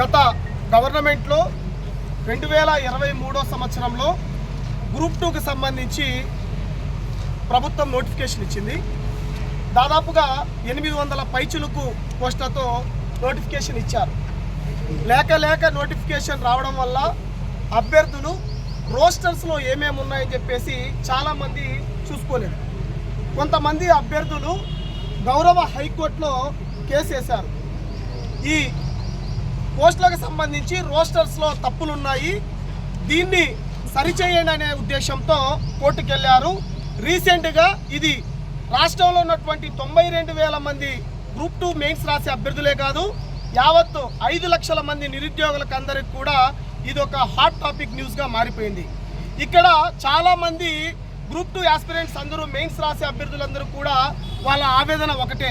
గత గవర్నమెంట్లో రెండు వేల ఇరవై మూడో సంవత్సరంలో గ్రూప్ టూకి సంబంధించి ప్రభుత్వం నోటిఫికేషన్ ఇచ్చింది. దాదాపుగా ఎనిమిది వందల పైచులకు పోస్టులతో నోటిఫికేషన్ ఇచ్చారు. లేక లేక నోటిఫికేషన్ రావడం వల్ల అభ్యర్థులు రోస్టర్స్లో ఏమేమి ఉన్నాయని చెప్పేసి చాలామంది చూసుకోలేదు. కొంతమంది అభ్యర్థులు గౌరవ హైకోర్టులో కేసు వేశారు. ఈ పోస్టులకు సంబంధించి రోస్టర్స్లో తప్పులు ఉన్నాయి దీన్ని సరిచేయండి అనే ఉద్దేశంతో కోర్టుకు వెళ్ళారు రీసెంట్గా ఇది రాష్ట్రంలో ఉన్నటువంటి తొంభై రెండు వేల మంది గ్రూప్ టూ మెయిన్స్ రాసే అభ్యర్థులే కాదు యావత్తు ఐదు లక్షల మంది నిరుద్యోగులకు అందరికి కూడా ఇది ఒక హాట్ టాపిక్ న్యూస్గా మారిపోయింది. ఇక్కడ చాలామంది గ్రూప్ టూ యాస్పిరెంట్స్ అందరూ మెయిన్స్ రాసే అభ్యర్థులందరూ కూడా వాళ్ళ ఆవేదన ఒకటే.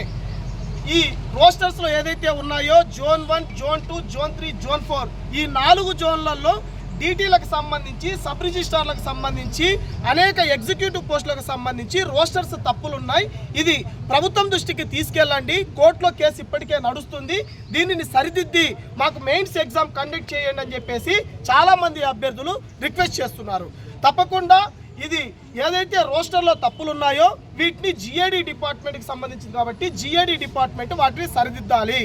ఈ రోస్టర్స్లో ఏదైతే ఉన్నాయో zone one zone two zone three zone four ఈ నాలుగు జోన్లలో డీటీలకు సంబంధించి సబ్ రిజిస్ట్రార్లకు సంబంధించి అనేక ఎగ్జిక్యూటివ్ పోస్టులకు సంబంధించి రోస్టర్స్ తప్పులు ఉన్నాయి ఇది ప్రభుత్వం దృష్టికి తీసుకెళ్ళండి. కోర్టులో కేసు ఇప్పటికే నడుస్తుంది. దీనిని సరిదిద్ది మాకు మెయిన్స్ ఎగ్జామ్ కండక్ట్ చేయండి అని చెప్పేసి చాలామంది అభ్యర్థులు రిక్వెస్ట్ చేస్తున్నారు. తప్పకుండా ఇది ఏదైతే రోస్టర్లో తప్పులు ఉన్నాయో వీటిని జిఏడి డిపార్ట్మెంట్కి సంబంధించింది కాబట్టి జిఏడి డిపార్ట్మెంట్ వాటిని సరిదిద్దాలి.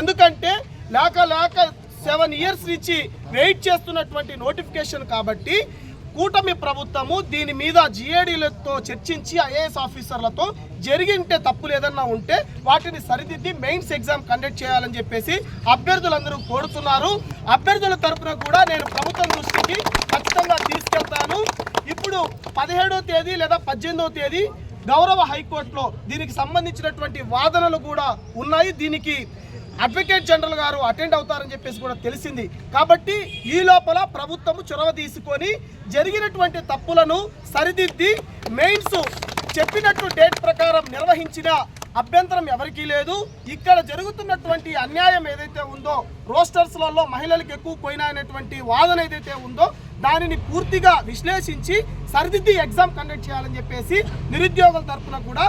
ఎందుకంటే లేక లేక సెవెన్ ఇయర్స్ నుంచి వెయిట్ చేస్తున్నటువంటి నోటిఫికేషన్ కాబట్టి కూటమి ప్రభుత్వము దీని మీద జిఏడీలతో చర్చించి ఐఏఎస్ ఆఫీసర్లతో జరిగింటే తప్పులు ఏదన్నా ఉంటే వాటిని సరిదిద్ది మెయిన్స్ ఎగ్జామ్ కండక్ట్ చేయాలని చెప్పేసి అభ్యర్థులందరూ కోరుతున్నారు. అభ్యర్థుల తరపున కూడా నేను ప్రభుత్వం దృష్టికి ఖచ్చితంగా తీసుకెళ్తాను. ఇప్పుడు పదిహేడో తేదీ లేదా పద్దెనిమిదవ తేదీ గౌరవ హైకోర్టులో దీనికి సంబంధించినటువంటి వాదనలు కూడా ఉన్నాయి. దీనికి అడ్వకేట్ జనరల్ గారు అటెండ్ అవుతారని చెప్పేసి కూడా తెలిసింది. కాబట్టి ఈ లోపల ప్రభుత్వము చొరవ తీసుకొని జరిగినటువంటి తప్పులను సరిదిద్ది మెయిన్స్ చెప్పినట్టు డేట్ ప్రకారం నిర్వహించిన అభ్యంతరం ఎవరికీ లేదు. ఇక్కడ జరుగుతున్నటువంటి అన్యాయం ఏదైతే ఉందో రోస్టర్స్లలో మహిళలకు ఎక్కువ పోయినాయనేటువంటి వాదన ఏదైతే ఉందో దానిని పూర్తిగా విశ్లేషించి సరిదిద్ది ఎగ్జామ్ కండక్ట్ చేయాలని చెప్పేసి నిరుద్యోగుల తరఫున కూడా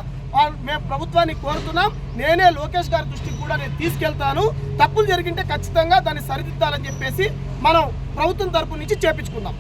మేము ప్రభుత్వాన్ని కోరుతున్నాం. నేనే లోకేష్ గారి దృష్టికి కూడా నేను తీసుకెళ్తాను. తప్పులు జరిగింటే ఖచ్చితంగా దాన్ని సరిదిద్దాలని చెప్పేసి మనం ప్రభుత్వం తరపు నుంచి చేపించుకుందాం.